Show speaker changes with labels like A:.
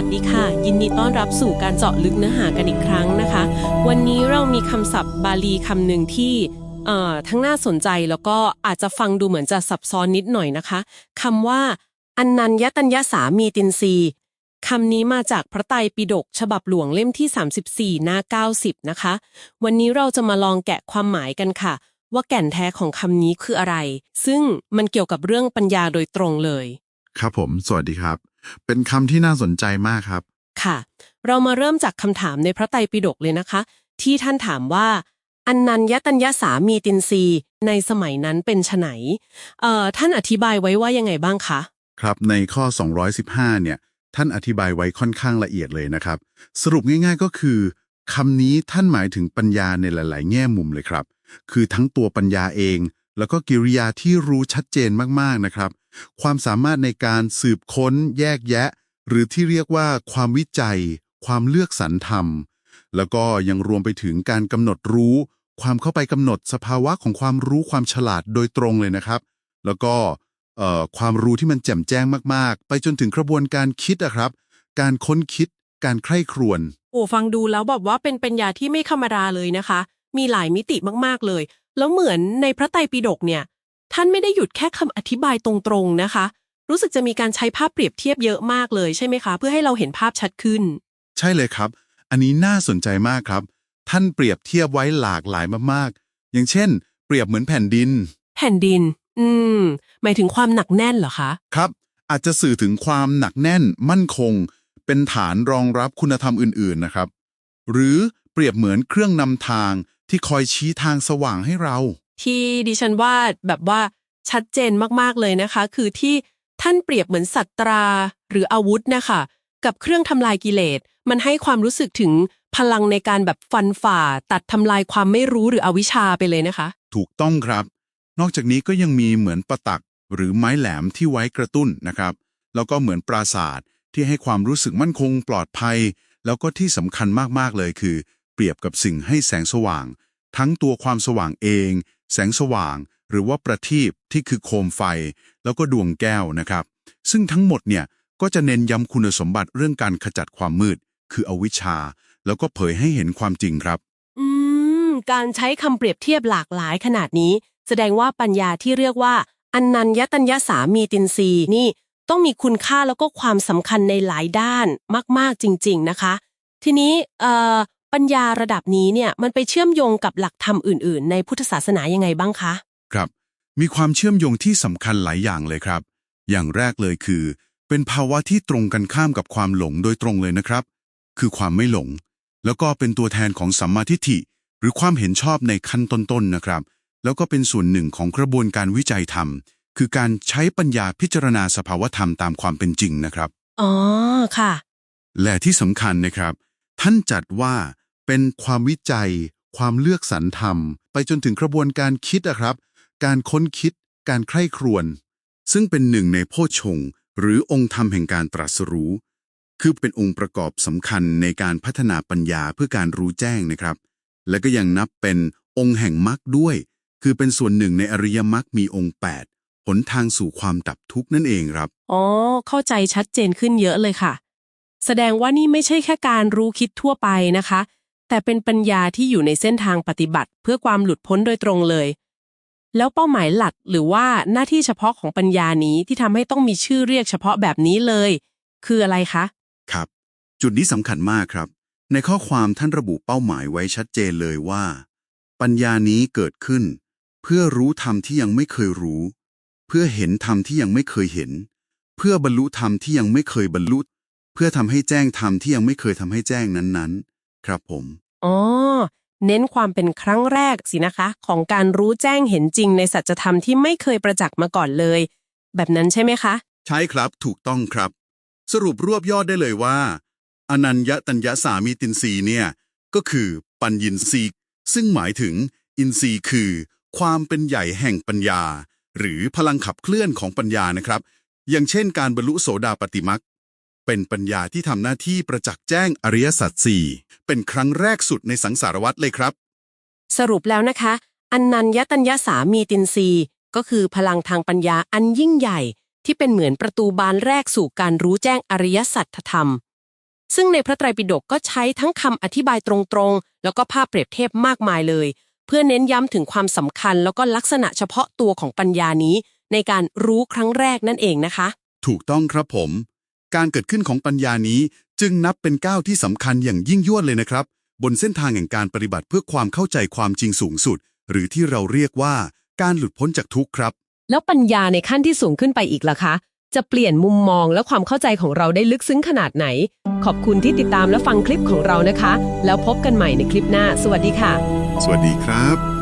A: วัสดีค่ะ ยินดีต้อนรับสู่การเจาะลึกเนื้อหากันอีกครั้งนะคะ วันนี้เรามีคำศัพท์บาลีคำหนึ่งที่ทั้งน่าสนใจแล้วก็อาจจะฟังดูเหมือนจะซับซ้อนนิดหน่อยนะคะคำว่าอันนันยตัญญาสามีตินรีคำนี้มาจากพระไตรปิฎกฉบับหลวงเล่มที่ 34 หน้า 90 นะคะ วันนี้เราจะมาลองแกะความหมายกันค่ะ ว่าแก่นแท้ของคำนี้คืออะไร ซึ่งมันเกี่ยวกับเรื่องปัญญาโดยตรงเลย
B: ครับผม สวัสดีครับ เป็นคำที่น่าสนใจมากครับ
A: ค่ะ เรามาเริ่มจากคำถามในพระไตรปิฎกเลยนะคะ ที่ท่านถามว่าอันนันยตัญญาสามีตินรีในสมัยนั้นเป็นไฉนเอ่อท่านอธิบายไว้ว่ายังไงบ้างคะ
B: ครับ ในข้อ 215 เนี่ย ท่านอธิบายไว้ค่อนข้างละเอียดเลยนะครับ สรุปง่ายๆก็คือคำนี้ท่านหมายถึงปัญญาในหลาย ๆ แง่มุมเลยครับ คือทั้งตัวปัญญาเอง แล้วก็กิริยาที่รู้ชัดเจนมากๆนะครับ ความสามารถในการสืบค้น แยกแยะ หรือที่เรียกว่าความวิจัย ความเลือกสรรธรรม แล้วก็ยังรวมไปถึงการกำหนดรู้ ความเข้าไปกำหนดสภาวะของความรู้ความฉลาดโดยตรงเลยนะครับ แล้วก็ความรู้ที่มันแจ่มแจ้งมากๆ ไปจนถึงกระบวนการคิดอะครับ การค้นคิด การใคร่ครวญ
A: โอ้ฟังดูแล้วแบบว่าเป็นปัญญาที่ไม่ธรรมดาเลยนะคะ มีหลายมิติมากๆเลย แล้วเหมือนในพระไตรปิฎกเนี่ย ท่านไม่ได้หยุดแค่คำอธิบายตรงๆนะคะ รู้สึกจะมีการใช้ภาพเปรียบเทียบเยอะมากเลยใช่ไหมคะ เพื่อให้เราเห็นภาพชัดขึ้น
B: ใช่เลยครับ อันนี้น่าสนใจมากครับ ท่านเปรียบเทียบไว้หลากหลายมากๆ อย่างเช่น เปรียบเหมือนแผ่นดิน
A: แผ่นดิน อืม หมายถึงความหนักแน่นเหรอคะ
B: ครับ อาจจะสื่อถึงความหนักแน่น มั่นคง เป็นฐานรองรับคุณธรรมอื่นๆนะครับ หรือเปรียบเหมือนเครื่องนำทางที่คอยชี้ทางสว่างให้เรา
A: ที่ดิฉันว่าแบบว่าชัดเจนมากๆเลยนะคะ คือที่ท่านเปรียบเหมือนสัตรา หรืออาวุธนะคะกับเครื่องทำลายกิเลส มันให้ความรู้สึกถึงพลังในการแบบฟันฝ่า ตัดทำลายความไม่รู้หรืออวิชชาไปเลยนะคะ
B: ถูกต้องครับ นอกจากนี้ก็ยังมีเหมือนประตัก หรือไม้แหลมที่ไว้กระตุ้นนะครับ แล้วก็เหมือนปราศาสตร์ที่ให้ความรู้สึกมั่นคงปลอดภัย แล้วก็ที่สำคัญมากๆเลยคือ เปรียบกับสิ่งให้แสงสว่าง ทั้งตัวความสว่างเอง แสงสว่าง หรือว่าประทีปที่คือโคมไฟ แล้วก็ดวงแก้วนะครับ ซึ่งทั้งหมดเนี่ยก็จะเน้นย้ำคุณสมบัติเรื่องการขจัดความมืด คืออวิชชา แล้วก็เผยให้เห็นความจริงครับ
A: อืม การใช้คำเปรียบเทียบหลากหลายขนาดนี้ แสดงว่าปัญญาที่เรียกว่าอันนันยตัญญาสามีตินรีนี่ ต้องมีคุณค่าแล้วก็ความสำคัญในหลายด้านมาก ๆจริง ๆนะคะ ทีนี้เอ่อ ปัญญาระดับนี้เนี่ยมันไปเชื่อมโยงกับหลักธรรมอื่น ๆ ในพุทธศาสนายังไงบ้างคะ
B: ครับ มีความเชื่อมโยงที่สำคัญหลายอย่างเลยครับ อย่างแรกเลยคือ เป็นภาวะที่ตรงกันข้ามกับความหลงโดยตรงเลยนะครับ คือความไม่หลง แล้วก็เป็นตัวแทนของสัมมาทิฏฐิ หรือความเห็นชอบในขั้นต้นๆนะครับ แล้วก็เป็นส่วนหนึ่งของกระบวนการวิจัยธรรม คือการใช้ปัญญาพิจารณาสภาวธรรมตามความเป็นจริงนะครับ
A: อ๋อ ค่ะ
B: และที่สำคัญนะครับ ท่านจัดว่า เป็นความวิจัย ความเลือกสรรธรรม ไปจนถึงกระบวนการคิดอะครับ การค้นคิด การใคร่ครวญซึ่งเป็นหนึ่งในโพชงหรือองค์ธรรมแห่งการตรัสรู้ คือเป็นองค์ประกอบสำคัญในการพัฒนาปัญญาเพื่อการรู้แจ้งนะครับ และก็ยังนับเป็นองค์แห่งมรรคด้วย คือเป็นส่วนหนึ่งในอริยมรรคมีองค์ 8 หนทางสู่ความดับทุกข์นั่นเองครับ
A: อ๋อ เข้าใจชัดเจนขึ้นเยอะเลยค่ะ แสดงว่านี่ไม่ใช่แค่การรู้คิดทั่วไปนะคะ แต่เป็นปัญญาที่อยู่ในเส้นทางปฏิบัติเพื่อความหลุดพ้นโดยตรงเลย แล้วเป้าหมายหลักหรือว่าหน้าที่เฉพาะของปัญญานี้ที่ทำให้ต้องมีชื่อเรียกเฉพาะแบบนี้เลย คืออะไรคะ
B: ครับ จุดนี้สำคัญมากครับ ในข้อความท่านระบุเป้าหมายไว้ชัดเจนเลยว่า ปัญญานี้เกิดขึ้น เพื่อรู้ธรรมที่ยังไม่เคยรู้ เพื่อเห็นธรรมที่ยังไม่เคยเห็น เพื่อบรรลุธรรมที่ยังไม่เคยบรรลุเพื่อทำให้แจ้งธรรมที่ยังไม่เคยทำให้แจ้งนั้นๆ ครับผม
A: อ๋อ เน้นความเป็นครั้งแรกสินะคะ ของการรู้แจ้งเห็นจริงในสัจธรรมที่ไม่เคยประจักษ์มาก่อนเลย แบบนั้นใช่ไหมคะ
B: ใช่ครับถูกต้องครับ สรุปรวบยอดได้เลยว่า อนัญญตัญญาสามีตินรีเนี่ย ก็คือปัญญินรีซึ่งหมายถึงอินทรีย์คือ ความเป็นใหญ่แห่งปัญญา หรือพลังขับเคลื่อนของปัญญานะครับ อย่างเช่นการบรรลุโสดาปติมัก เป็นปัญญาที่ทำหน้าที่ประจักษ์แจ้งอริยสัจสี่เป็นครั้งแรกสุดในสังสารวัฏเลยครับ
A: สรุปแล้วนะคะ อันนันยตัญญาสามีตินรีก็คือพลังทางปัญญาอันยิ่งใหญ่ ที่เป็นเหมือนประตูบานแรกสู่การรู้แจ้งอริยสัจธรรม ซึ่งในพระไตรปิฎกก็ใช้ทั้งคำอธิบายตรงๆ แล้วก็ภาพเปรียบเทียบมากมายเลย เพื่อเน้นย้ำถึงความสำคัญแล้วก็ลักษณะเฉพาะตัวของปัญญานี้ ในการรู้ครั้งแรกนั่นเองนะคะ
B: ถูกต้องครับผม การเกิดขึ้นของปัญญานี้จึงนับเป็นก้าวที่สำคัญอย่างยิ่งยวดเลยนะครับ บนเส้นทางแห่งการปฏิบัติเพื่อความเข้าใจความจริงสูงสุด หรือที่เราเรียกว่าการหลุดพ้นจากทุกข์ครับ
A: แล้วปัญญาในขั้นที่สูงขึ้นไปอีกล่ะคะ จะเปลี่ยนมุมมองและความเข้าใจของเราได้ลึกซึ้งขนาดไหน ขอบคุณที่ติดตามและฟังคลิปของเรานะคะ แล้วพบกันใหม่ในคลิปหน้า สวัสดีค่ะ
B: สวัสดีครับ